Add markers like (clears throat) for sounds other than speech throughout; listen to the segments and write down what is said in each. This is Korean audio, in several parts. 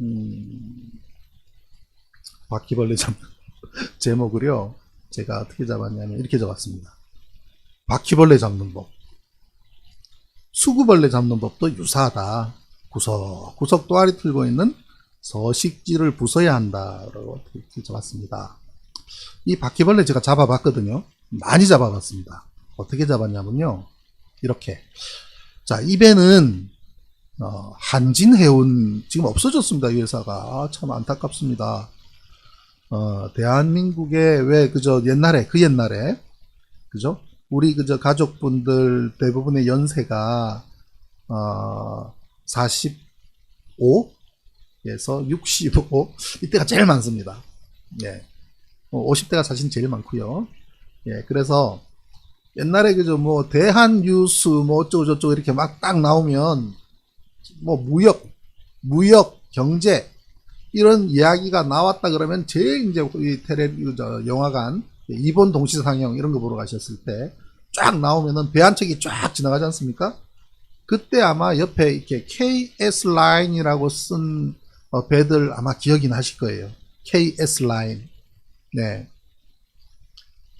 음, 바퀴벌레 잡는 (laughs) 제목을요. 제가 어떻게 잡았냐면 이렇게 잡았습니다. 바퀴벌레 잡는 법. 수구벌레 잡는 법도 유사하다. 구석구석 또아리 틀고 있는 서식지를 부숴야 한다 라고 이렇게 잡았습니다. 이 바퀴벌레 제가 잡아봤거든요. 많이 잡아봤습니다. 어떻게 잡았냐면요. 이렇게. 자, 이 배는 어, 한진해운 지금 없어졌습니다. 이 회사가 아, 참 안타깝습니다. 어, 대한민국의 왜 그저 옛날에 그 옛날에 그죠? 우리 그저 가족분들 대부분의 연세가 어, 45 에서 65 이때가 제일 많습니다. 예. 50대가 사실 제일 많고요. 예, 그래서 옛날에 그저 뭐 대한 뉴스 뭐 어쩌고 저쩌고 이렇게 막 딱 나오면 뭐 무역, 무역, 경제 이런 이야기가 나왔다 그러면 제일 이제 이저 영화관 이번 동시 상영 이런 거 보러 가셨을 때 쫙 나오면은 배 한 척이 쫙 지나가지 않습니까? 그때 아마 옆에 이렇게 KS 라인이라고 쓴 어, 배들 아마 기억이 나실 거예요. KS 라인. 네.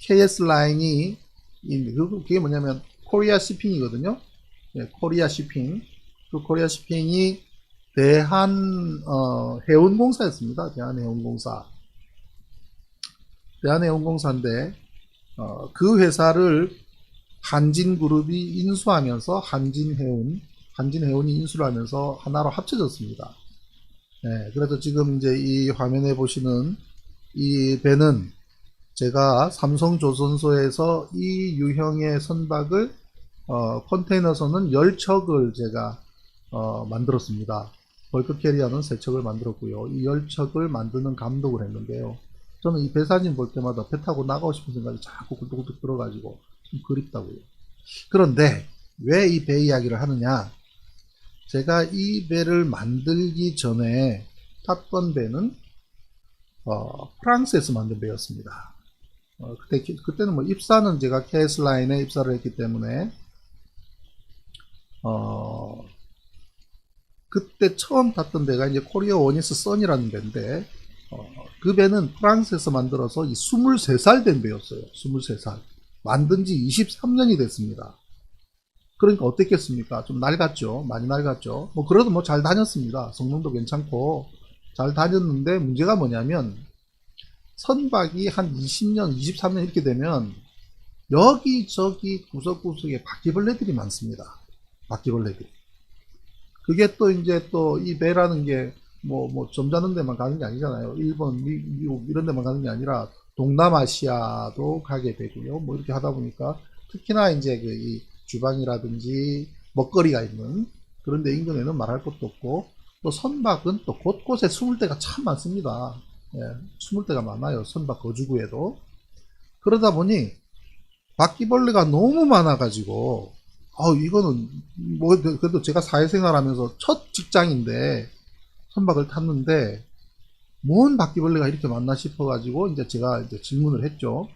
KS 라인이 이- 그- 그게 뭐냐면 코리아 시핑이거든요. 네, 코리아 시핑. 그 코리아 시핑이 대한 어, 해운공사였습니다. 대한해운공사. 대한해운공사인데 어, 그 회사를 한진그룹이 인수하면서 한진해운, 한진해운이 인수를 하면서 하나로 합쳐졌습니다. 네, 그래서 지금 이제 이 화면에 보시는 이 배는 제가 삼성조선소에서 이 유형의 선박을 어, 컨테이너선은 10척을 제가 어, 만들었습니다. 벌크 캐리어는 3척을 만들었고요. 이 10척을 만드는 감독을 했는데요. 저는 이 배 사진 볼 때마다 배 타고 나가고 싶은 생각이 자꾸 굴뚝굴뚝 들어가지고 좀 그립다고요. 그런데 왜 이 배 이야기를 하느냐? 제가 이 배를 만들기 전에 탔던 배는 어, 프랑스에서 만든 배였습니다. 어, 그때 그때는 뭐 입사는 제가 KS 라인에 입사를 했기 때문에 어, 그때 처음 탔던 배가 이제 코리아 원니스 선이라는 배인데 어, 그 배는 프랑스에서 만들어서 이 23살 된 배였어요. 23살. 만든 지 23년이 됐습니다. 그러니까 어땠겠습니까? 좀 낡았죠. 많이 낡았죠. 뭐 그래도 뭐 잘 다녔습니다. 성능도 괜찮고 잘 다녔는데 문제가 뭐냐면 선박이 한 20년, 23년 이렇게 되면 여기저기 구석구석에 바퀴벌레들이 많습니다. 바퀴벌레들이. 그게 또 이제 또 이 배라는 게 뭐, 뭐, 점잖은 데만 가는 게 아니잖아요. 일본, 미, 미국 이런 데만 가는 게 아니라 동남아시아도 가게 되고요. 뭐 이렇게 하다 보니까 특히나 이제 그 이 주방이라든지 먹거리가 있는 그런 데 인근에는 말할 것도 없고 또 선박은 또 곳곳에 숨을 데가 참 많습니다. 예, 숨을 데가 많아요. 선박 거주구에도. 그러다 보니 바퀴벌레가 너무 많아가지고 아 이거는 뭐 그래도 제가 사회생활하면서 첫 직장인데 선박을 탔는데 뭔 바퀴벌레가 이렇게 많나 싶어가지고 이제 제가 이제 질문을 했죠.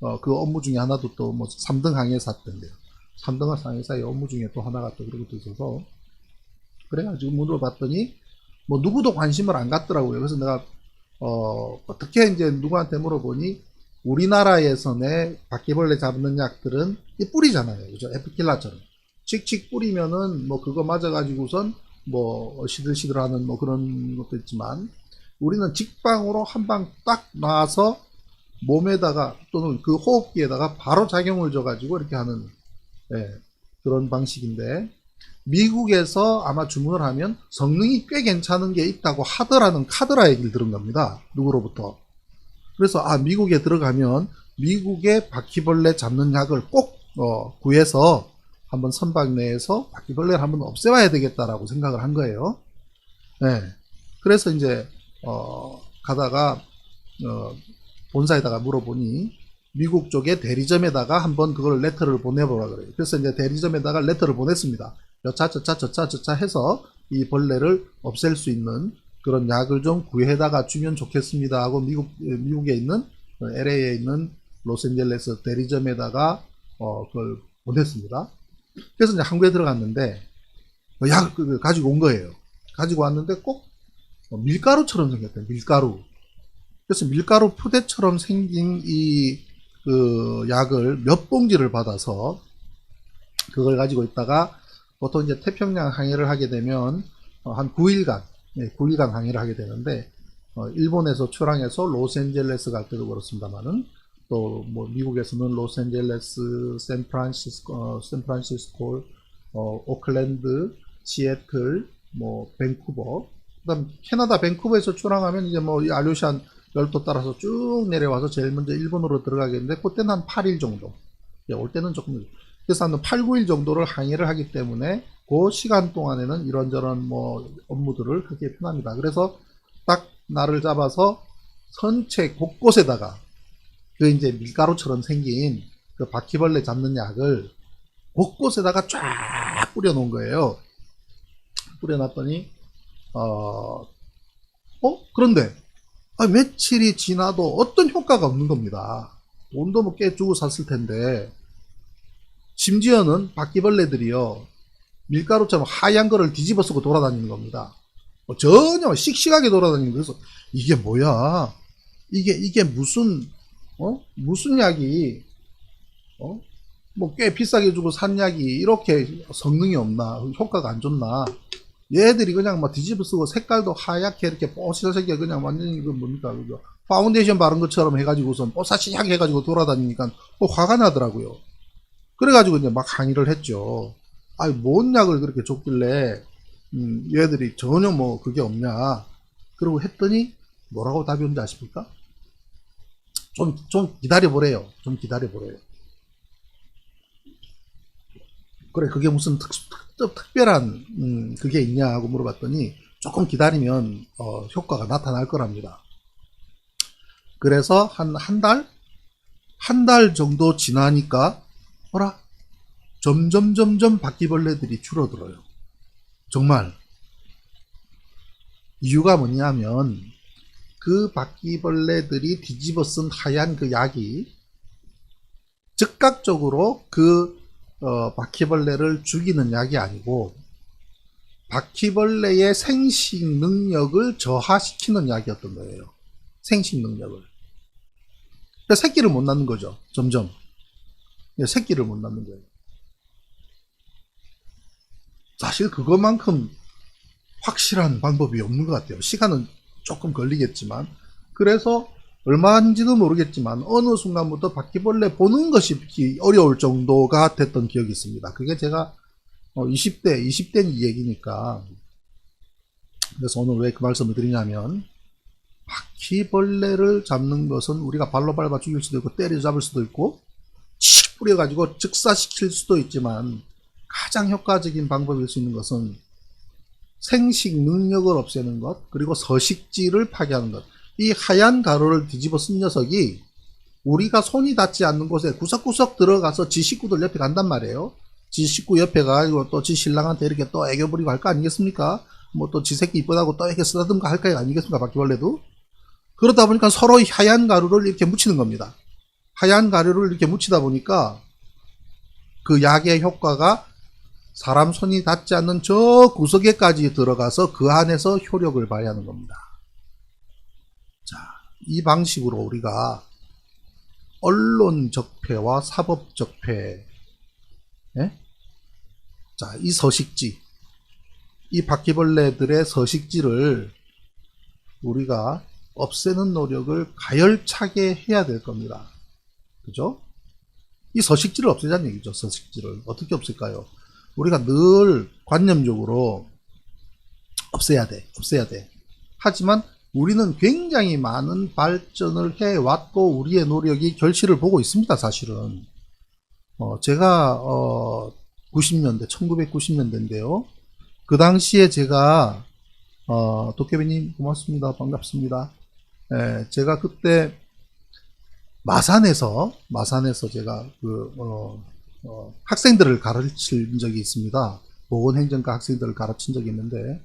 어, 그 업무 중에 하나도 또 뭐 3등 항해사 때인데요. 3등 항해사의 업무 중에 또 하나가 또 그런 것도 있어서 그래가지고 물어봤더니 뭐 누구도 관심을 안 갖더라고요. 그래서 내가 어, 어떻게 이제 누구한테 물어보니 우리나라에서의 바퀴벌레 잡는 약들은 이 뿌리잖아요. 그죠? 에피킬라처럼. 칙칙 뿌리면은 뭐 그거 맞아가지고선 뭐 시들시들하는 뭐 그런 것도 있지만 우리는 직방으로 한 방 딱 놔서 몸에다가 또는 그 호흡기에다가 바로 작용을 줘가지고 이렇게 하는 예, 그런 방식인데 미국에서 아마 주문을 하면 성능이 꽤 괜찮은 게 있다고 하더라는 카드라 얘기를 들은 겁니다. 누구로부터. 그래서 아 미국에 들어가면 미국의 바퀴벌레 잡는 약을 꼭 어, 구해서 한번 선박 내에서 바퀴벌레를 한번 없애봐야 되겠다라고 생각을 한 거예요. 네. 그래서 이제 어, 가다가 어, 본사에다가 물어보니 미국 쪽에 대리점에다가 한번 그걸 레터를 보내보라 그래요. 그래서 이제 대리점에다가 레터를 보냈습니다. 여차 저차 저차 저차 해서 이 벌레를 없앨 수 있는 그런 약을 좀 구해다가 주면 좋겠습니다 하고 미국 미국에 있는 어, LA에 있는 로스앤젤레스 대리점에다가 어 그걸 보냈습니다. 그래서 이제 한국에 들어갔는데 약 그, 가지고 온 거예요. 가지고 왔는데 꼭 어, 밀가루처럼 생겼대요. 밀가루. 그래서 밀가루 푸대처럼 생긴 이 그 약을 몇 봉지를 받아서 그걸 가지고 있다가 보통 이제 태평양 항해를 하게 되면 어, 한 9일간, 네, 9일간 항해를 하게 되는데 어, 일본에서 출항해서 로스앤젤레스 갈 때도 그렇습니다만은 또 뭐 미국에서는 로스앤젤레스, 샌프란시스코, 어, 샌프란시스코, 어, 오클랜드, 시애틀, 뭐 밴쿠버, 그다음 캐나다 밴쿠버에서 출항하면 이제 뭐이 알루시안 열도 따라서 쭉 내려와서 제일 먼저 일본으로 들어가겠는데 그때는 한 8일 정도. 예, 올 때는 조금 그래서 한 8, 9일 정도를 항해를 하기 때문에 그 시간 동안에는 이런저런 뭐 업무들을 하기에 편합니다. 그래서 딱 날을 잡아서 선체 곳곳에다가 그 이제 밀가루처럼 생긴 그 바퀴벌레 잡는 약을 곳곳에다가 쫙 뿌려 놓은 거예요. 뿌려 놨더니 어, 어? 그런데 아, 며칠이 지나도 어떤 효과가 없는 겁니다. 돈도 뭐꽤 주고 샀을 텐데 심지어는 바퀴벌레들이요 밀가루처럼 하얀 거를 뒤집어 쓰고 돌아다니는 겁니다. 뭐 전혀 씩씩하게 돌아다니는 거예요. 그래서 이게 뭐야? 이게 이게 무슨 어 무슨 약이 어 뭐 꽤 비싸게 주고 산 약이 이렇게 성능이 없나 효과가 안 좋나 얘들이 그냥 막 뒤집어 쓰고 색깔도 하얗게 이렇게 뽀시하게 그냥 완전히 그 뭡니까 그거 파운데이션 바른 것처럼 해가지고선 뽀사시하게 해가지고 돌아다니니까 뭐 화가 나더라고요. 그래가지고 이제 막 항의를 했죠. 아니 뭔 약을 그렇게 줬길래 음, 얘들이 전혀 뭐 그게 없냐. 그러고 했더니 뭐라고 답이 온지 아십니까? 좀, 좀 기다려보래요. 좀 기다려보래요. 그래, 그게 무슨 특, 특, 특별한, 음, 그게 있냐고 물어봤더니 조금 기다리면, 어, 효과가 나타날 거랍니다. 그래서 한, 한 달? 한 달 정도 지나니까, 뭐라? 점점, 점점 바퀴벌레들이 줄어들어요. 정말. 이유가 뭐냐면, 그 바퀴벌레들이 뒤집어 쓴 하얀 그 약이 즉각적으로 그 어, 바퀴벌레를 죽이는 약이 아니고 바퀴벌레의 생식 능력을 저하시키는 약이었던 거예요. 생식 능력을. 그러니까 새끼를 못 낳는 거죠. 점점. 예, 새끼를 못 낳는 거예요. 사실 그것만큼 확실한 방법이 없는 것 같아요. 시간은 조금 걸리겠지만 그래서 얼마인지도 모르겠지만 어느 순간부터 바퀴벌레 보는 것이 어려울 정도가 됐던 기억이 있습니다. 그게 제가 20대, 20대 얘기니까 그래서 오늘 왜 그 말씀을 드리냐면 바퀴벌레를 잡는 것은 우리가 발로 밟아 죽일 수도 있고 때려 잡을 수도 있고 칙 뿌려가지고 즉사시킬 수도 있지만 가장 효과적인 방법일 수 있는 것은 생식 능력을 없애는 것, 그리고 서식지를 파괴하는 것. 이 하얀 가루를 뒤집어 쓴 녀석이 우리가 손이 닿지 않는 곳에 구석구석 들어가서 지 식구들 옆에 간단 말이에요. 지 식구 옆에 가가지고 또 지 신랑한테 이렇게 또 애교 부리고 할 거 아니겠습니까? 뭐 또 지 새끼 이쁘다고 또 이렇게 쓰다듬고 할 거 아니겠습니까? 바퀴벌레도. 그러다 보니까 서로 이 하얀 가루를 이렇게 묻히는 겁니다. 하얀 가루를 이렇게 묻히다 보니까 그 약의 효과가 사람 손이 닿지 않는 저 구석에까지 들어가서 그 안에서 효력을 발휘하는 겁니다. 자, 이 방식으로 우리가 언론 적폐와 사법 적폐, 예? 자, 이 서식지, 이 바퀴벌레들의 서식지를 우리가 없애는 노력을 가열차게 해야 될 겁니다. 그죠? 이 서식지를 없애자는 얘기죠, 서식지를. 어떻게 없앨까요? 우리가 늘 관념적으로 없애야 돼, 없애야 돼. 하지만 우리는 굉장히 많은 발전을 해왔고 우리의 노력이 결실을 보고 있습니다, 사실은. 어, 제가 어, 90년대, 1990년대인데요. 그 당시에 제가 어, 도깨비님 고맙습니다, 반갑습니다. 예, 제가 그때 마산에서 마산에서 제가 그 어, 어, 학생들을 가르칠 적이 있습니다. 보건행정과 학생들을 가르친 적이 있는데,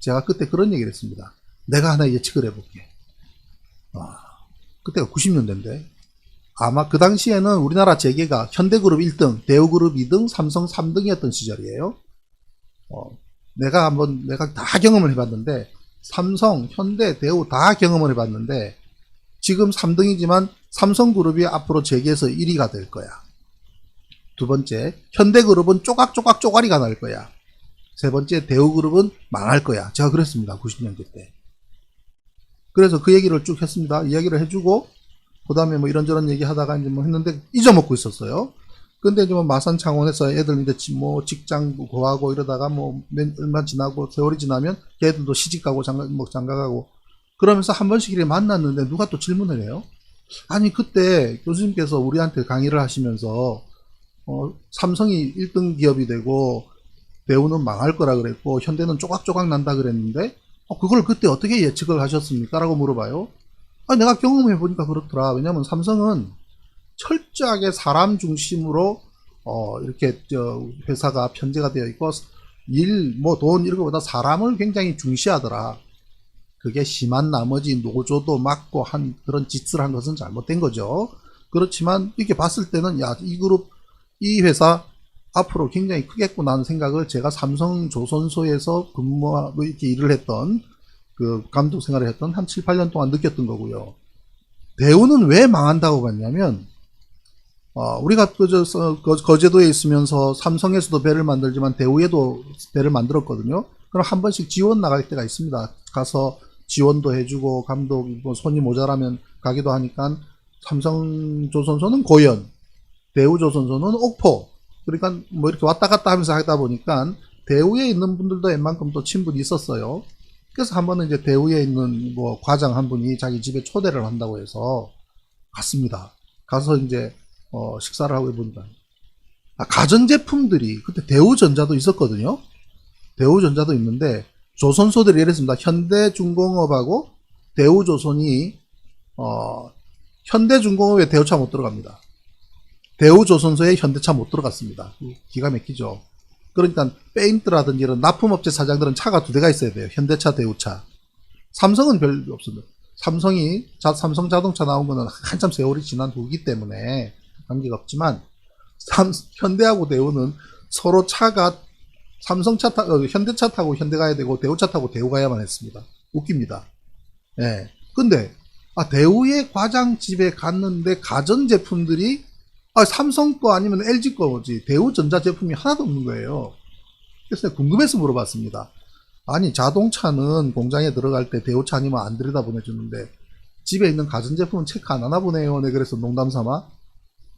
제가 그때 그런 얘기를 했습니다. 내가 하나 예측을 해볼게. 아, 그때가 90년대인데, 아마 그 당시에는 우리나라 재계가 현대그룹 1등, 대우그룹 2등, 삼성 3등이었던 시절이에요. 어, 내가 한번, 내가 다 경험을 해봤는데, 삼성, 현대, 대우 다 경험을 해봤는데 지금 3등이지만 삼성그룹이 앞으로 재계에서 1위가 될 거야. 두 번째, 현대그룹은 쪼각쪼각 쪼가리가 날 거야. 세 번째, 대우그룹은 망할 거야. 제가 그랬습니다. 90년대 때. 그래서 그 얘기를 쭉 했습니다. 이야기를 해주고, 그 다음에 뭐 이런저런 얘기 하다가 이제 뭐 했는데 잊어먹고 있었어요. 근데 이제 뭐 마산 창원에서 애들 이제 지- 뭐 직장 구하고 이러다가 뭐 몇, 얼마 지나고 세월이 지나면 걔들도 시집 가고 장가, 뭐 장가 가고 그러면서 한 번씩 이렇게 만났는데 누가 또 질문을 해요. 아니, 그때 교수님께서 우리한테 강의를 하시면서 어, 삼성이 1등 기업이 되고 대우는 망할 거라 그랬고 현대는 쪼각쪼각 난다 그랬는데 어, 그걸 그때 어떻게 예측을 하셨습니까? 라고 물어봐요. 아, 내가 경험해 보니까 그렇더라. 왜냐면 삼성은 철저하게 사람 중심으로 어, 이렇게 저 회사가 편제가 되어 있고 일, 뭐 돈 이런 것보다 사람을 굉장히 중시하더라. 그게 심한 나머지 노조도 막고 한 그런 짓을 한 것은 잘못된 거죠. 그렇지만 이렇게 봤을 때는 야, 이 그룹, 이 회사 앞으로 굉장히 크겠구나 하는 생각을 제가 삼성 조선소에서 근무하고 이렇게 일을 했던 그 감독 생활을 했던 한 7, 8년 동안 느꼈던 거고요. 대우는 왜 망한다고 봤냐면 어, 우리가 그저 거제도에 있으면서 삼성에서도 배를 만들지만 대우에도 배를 만들었거든요. 그럼 한 번씩 지원 나갈 때가 있습니다. 가서 지원도 해주고 감독 뭐 손이 모자라면 가기도 하니까 삼성조선소는 고현, 대우조선소는 옥포. 그러니까 뭐 이렇게 왔다 갔다 하면서 하다 보니까 대우에 있는 분들도 웬만큼 또 친분이 있었어요. 그래서 한 번은 이제 대우에 있는 뭐 과장 한 분이 자기 집에 초대를 한다고 해서 갔습니다. 가서 이제 어, 식사를 하고 해본다. 아, 가전제품들이 그때 대우전자도 있었거든요. 대우전자도 있는데 조선소들이 이랬습니다. 현대중공업하고 대우조선이 어, 현대중공업에 대우차 못 들어갑니다. 대우조선소에 현대차 못 들어갔습니다. 기가 막히죠. 그러니까 페인트라든지 이런 납품업체 사장들은 차가 두 대가 있어야 돼요. 현대차, 대우차. 삼성은 별 없습니다. 삼성이 자, 삼성 자동차 나온 거는 한참 세월이 지난 후기 때문에 관계가 없지만 삼, 현대하고 대우는 서로 차가 삼성차 타, 어, 현대차 타고 현대 가야 되고 대우차 타고 대우 가야만 했습니다. 웃깁니다. 예. 근데 아 대우의 과장 집에 갔는데 가전 제품들이 아 삼성 거 아니면 LG 거지 대우 전자 제품이 하나도 없는 거예요. 그래서 궁금해서 물어봤습니다. 아니 자동차는 공장에 들어갈 때 대우차 아니면 안 들여다 보내주는데 집에 있는 가전 제품은 체크 안 하나 보네요. 네 그래서 농담 삼아.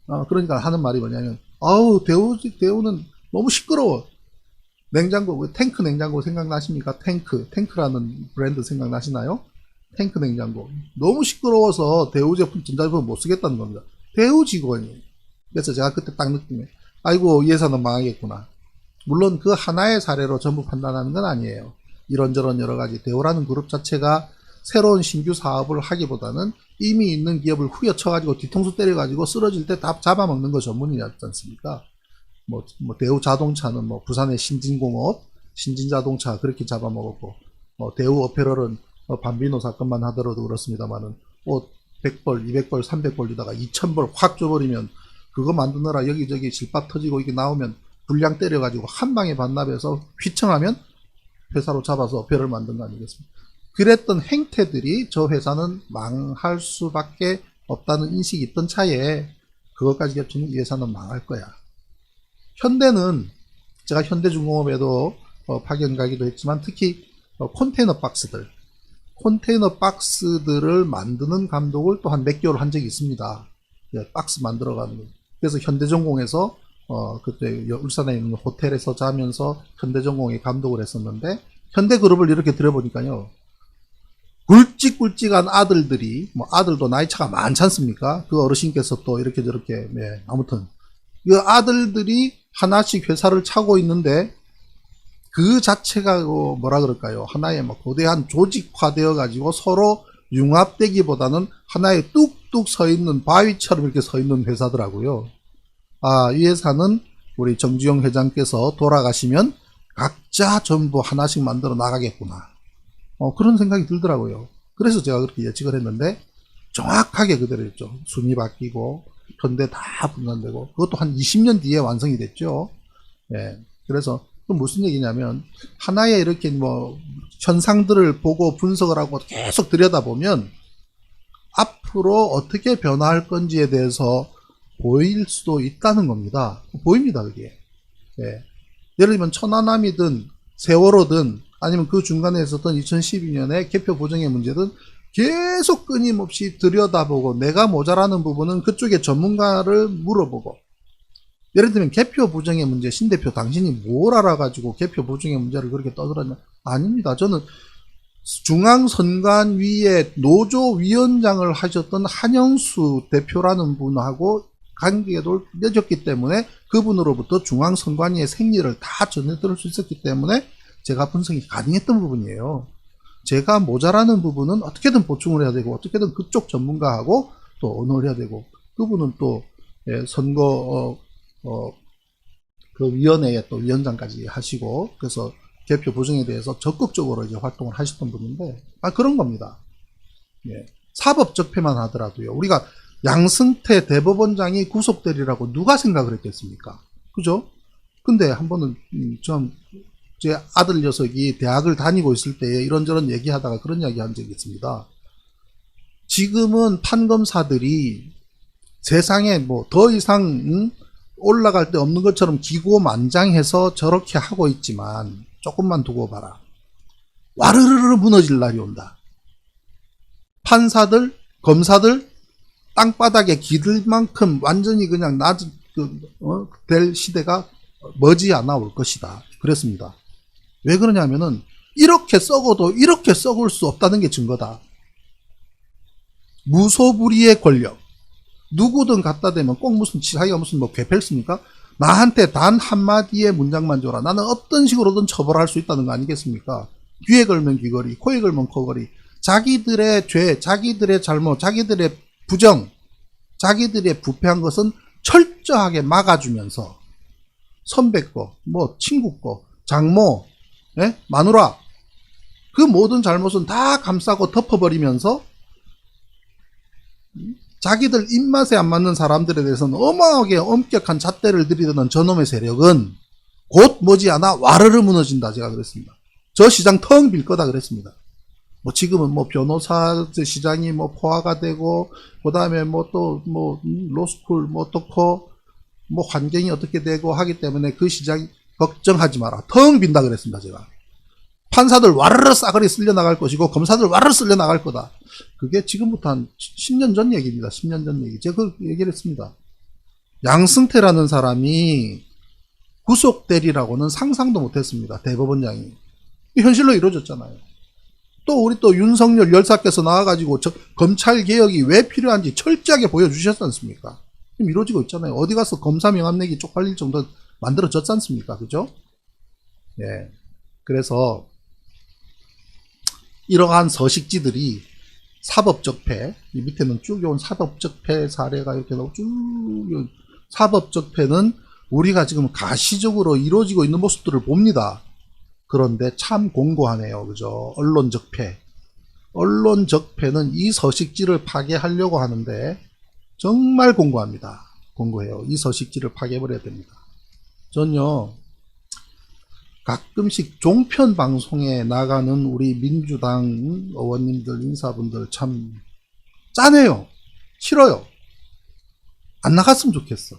아, 그러니까 하는 말이 뭐냐면 아우 대우 대우는 너무 시끄러워. 냉장고 왜 탱크 냉장고 생각나십니까? 탱크 탱크라는 브랜드 생각나시나요? 탱크 냉장고 너무 시끄러워서 대우 제품 전자제품 못 쓰겠다는 겁니다. 대우 직원이 그래서 제가 그때 딱 느낌에 아이고 이 회사는 망하겠구나. 물론 그 하나의 사례로 전부 판단하는 건 아니에요. 이런저런 여러 가지 대우라는 그룹 자체가 새로운 신규 사업을 하기보다는 이미 있는 기업을 후려쳐가지고 뒤통수 때려가지고 쓰러질 때 다 잡아먹는 거 전문이지 않습니까? 뭐, 뭐 대우 자동차는 뭐 부산의 신진공업, 신진자동차 그렇게 잡아먹었고, 어, 대우 어페럴은 어, 반비노 사건만 하더라도 그렇습니다만은 옷 100벌, 200벌, 300벌 주다가 2000벌 확 줘버리면 그거 만드느라 여기저기 실밥 터지고 이게 나오면 불량 때려가지고 한 방에 반납해서 휘청하면 회사로 잡아서 어페를 만든 거 아니겠습니까? 그랬던 행태들이 저 회사는 망할 수밖에 없다는 인식이 있던 차에 그것까지 겹치면 이 회사는 망할 거야. 현대는 제가 현대중공업에도 어, 파견 가기도 했지만 특히 어, 컨테이너 박스들 컨테이너 박스들을 만드는 감독을 또 한 몇 개월 한 적이 있습니다. 예, 박스 만들어가는 거. 그래서 현대전공에서 어, 그때 여- 울산에 있는 호텔에서 자면서 현대전공에 감독을 했었는데 현대그룹을 이렇게 들여보니까요. 굵직굵직한 아들들이 뭐 아들도 나이 차가 많지 않습니까? 그 어르신께서 또 이렇게 저렇게 네, 아무튼 그 아들들이 하나씩 회사를 차고 있는데 그 자체가 그 뭐라 그럴까요? 하나의 뭐 거대한 조직화되어 가지고 서로 융합되기보다는 하나의 뚝 뚝 서 있는 바위처럼 이렇게 서 있는 회사더라고요. 아, 이 회사는 우리 정주영 회장께서 돌아가시면 각자 전부 하나씩 만들어 나가겠구나. 어, 그런 생각이 들더라고요. 그래서 제가 그렇게 예측을 했는데 정확하게 그대로였죠. 순위 바뀌고 현대 다 분산되고 그것도 한 20년 뒤에 완성이 됐죠. 예. 그래서 그건 무슨 얘기냐면 하나의 이렇게 뭐 현상들을 보고 분석을 하고 계속 들여다보면 앞으로 어떻게 변화할 건지에 대해서 보일 수도 있다는 겁니다. 보입니다, 그게. 예. 예를 들면 천안함이든 세월호든 아니면 그 중간에 있었던 2012년에 개표 보정의 문제든 계속 끊임없이 들여다보고 내가 모자라는 부분은 그쪽에 전문가를 물어보고 예를 들면 개표 부정의 문제 신 대표 당신이 뭘 알아가지고 개표 부정의 문제를 그렇게 떠들었냐 아닙니다 저는 중앙선관위의 노조위원장을 하셨던 한영수 대표라는 분하고 관계를 맺었기 때문에 그분으로부터 중앙선관위의 생리를 다 전해 들을 수 있었기 때문에 제가 분석이 가능했던 부분이에요. 제가 모자라는 부분은 어떻게든 보충을 해야 되고 어떻게든 그쪽 전문가하고 또 언어를 해야 되고 그분은 또 예, 선거 어, 어, 그 위원회의 또 위원장까지 하시고 그래서 개표 보정에 대해서 적극적으로 이제 활동을 하셨던 분인데 아 그런 겁니다. 예. 사법 적폐만 하더라도요. 우리가 양승태 대법원장이 구속되리라고 누가 생각을 했겠습니까? 그죠? 근데 한 번은 음, 좀제 아들 녀석이 대학을 다니고 있을 때 이런저런 얘기하다가 그런 이야기 한 적이 있습니다. 지금은 판검사들이 세상에 뭐 더 이상 음, 올라갈 데 없는 것처럼 기고만장해서 저렇게 하고 있지만 조금만 두고 봐라. 와르르르 무너질 날이 온다. 판사들, 검사들 땅바닥에 기들 만큼 완전히 그냥 낮은 그, 어, 될 시대가 머지않아 올 것이다. 그랬습니다. 왜 그러냐면은 이렇게 썩어도 이렇게 썩을 수 없다는 게 증거다. 무소불위의 권력. 누구든 갖다 대면 꼭 무슨 자기가 무슨 뭐 괴펠습니까? 나한테 단 한마디의 문장만 줘라. 나는 어떤 식으로든 처벌할 수 있다는 거 아니겠습니까? 귀에 걸면 귀걸이, 코에 걸면 코걸이. 자기들의 죄, 자기들의 잘못, 자기들의 부정, 자기들의 부패한 것은 철저하게 막아주면서 선배 거, 뭐 친구 거, 장모, 예? 마누라 그 모든 잘못은 다 감싸고 덮어버리면서 자기들 입맛에 안 맞는 사람들에 대해서는 어마하게 엄격한 잣대를 들이드는 저놈의 세력은 곧 머지않아 와르르 무너진다 제가 그랬습니다. 저 시장 텅 빌 거다 그랬습니다. 뭐 지금은 뭐 변호사 시장이 뭐 포화가 되고 그다음에 뭐 또 뭐 로스쿨 뭐 어떻고 뭐 환경이 어떻게 되고 하기 때문에 그 시장 걱정하지 마라. 텅 빈다 그랬습니다 제가. 판사들 와르르 싸그리 쓸려 나갈 것이고 검사들 와르르 쓸려 나갈 거다. 그게 지금부터 한 10년 전 얘기입니다. 10년 전 얘기. 제가 그 얘기를 했습니다. 양승태라는 사람이 구속되리라고는 상상도 못했습니다. 대법원장이. 현실로 이루어졌잖아요. 또 우리 또 윤석열 열사께서 나와가지고 저 검찰 개혁이 왜 필요한지 철저하게 보여주셨지 않습니까? 지금 이루어지고 있잖아요. 어디 가서 검사 명함 내기 쪽팔릴 정도 만들어졌지 않습니까? 그죠? 예. 그래서 이러한 서식지들이 사법적폐, 이 밑에는 쭉 온 사법적폐 사례가 이렇게 나오고 쭉온 사법적폐는 우리가 지금 가시적으로 이루어지고 있는 모습들을 봅니다. 그런데 참 공고하네요. 그죠? 언론적폐. 언론적폐는 이 서식지를 파괴하려고 하는데 정말 공고합니다. 공고해요. 이 서식지를 파괴해버려야 됩니다. 전요, 가끔씩 종편 방송에 나가는 우리 민주당 의원님들, 인사분들 참 짠해요. 싫어요. 안 나갔으면 좋겠어.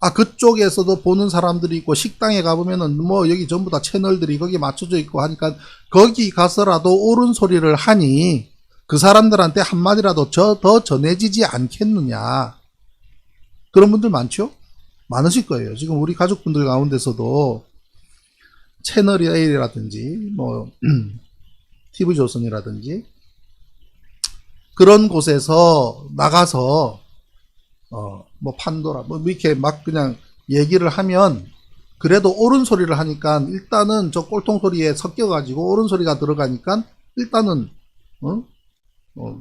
아, 그쪽에서도 보는 사람들이 있고, 식당에 가보면은 뭐 여기 전부 다 채널들이 거기 맞춰져 있고 하니까, 거기 가서라도 옳은 소리를 하니, 그 사람들한테 한마디라도 저, 더 전해지지 않겠느냐. 그런 분들 많죠? 많으실 거예요. 지금 우리 가족분들 가운데서도 채널 A라든지 뭐 (clears throat) TV조선이라든지 그런 곳에서 나가서 어 뭐 판도라 뭐 이렇게 막 그냥 얘기를 하면 그래도 옳은 소리를 하니까 일단은 저 꼴통 소리에 섞여 가지고 옳은 소리가 들어가니까 일단은 어? 어,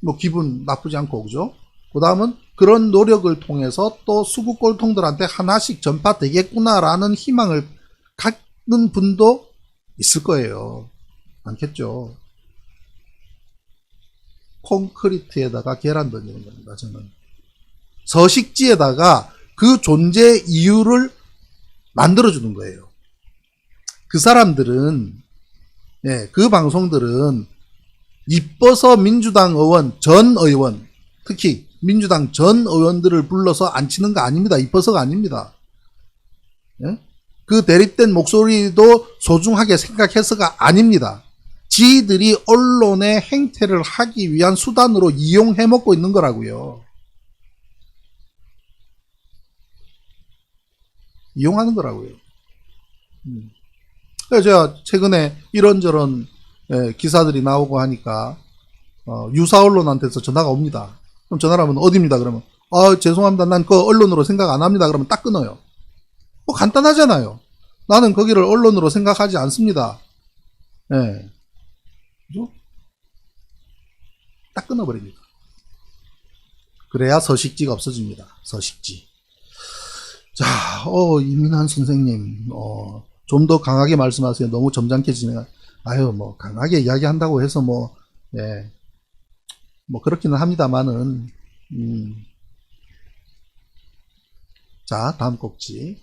뭐 기분 나쁘지 않고 그죠? 그 다음은 그런 노력을 통해서 또 수구 꼴통들한테 하나씩 전파되겠구나라는 희망을 갖는 분도 있을 거예요. 많겠죠. 콘크리트에다가 계란 던지는 겁니다, 저는. 서식지에다가 그 존재 이유를 만들어 주는 거예요. 그 사람들은, 예, 그 방송들은 이뻐서 민주당 의원, 전 의원, 특히 민주당 전 의원들을 불러서 앉히는 거 아닙니다. 이뻐서가 아닙니다. 예? 그 대립된 목소리도 소중하게 생각해서가 아닙니다. 지들이 언론의 행태를 하기 위한 수단으로 이용해 먹고 있는 거라고요. 이용하는 거라고요. 음. 제가 최근에 이런저런 예, 기사들이 나오고 하니까 어, 유사 언론한테서 전화가 옵니다. 그럼 전화를 하면 어디입니다. 그러면 아 죄송합니다. 난 그 언론으로 생각 안 합니다. 그러면 딱 끊어요. 뭐 간단하잖아요. 나는 거기를 언론으로 생각하지 않습니다. 예. 그죠? 딱 끊어버립니다. 그래야 서식지가 없어집니다. 서식지. 자, 어, 이민환 선생님, 어, 좀 더 강하게 말씀하세요. 너무 점잖게 진행, 아유, 뭐, 강하게 이야기한다고 해서 뭐, 예, 뭐, 그렇기는 합니다만은, 음. 자, 다음 꼭지.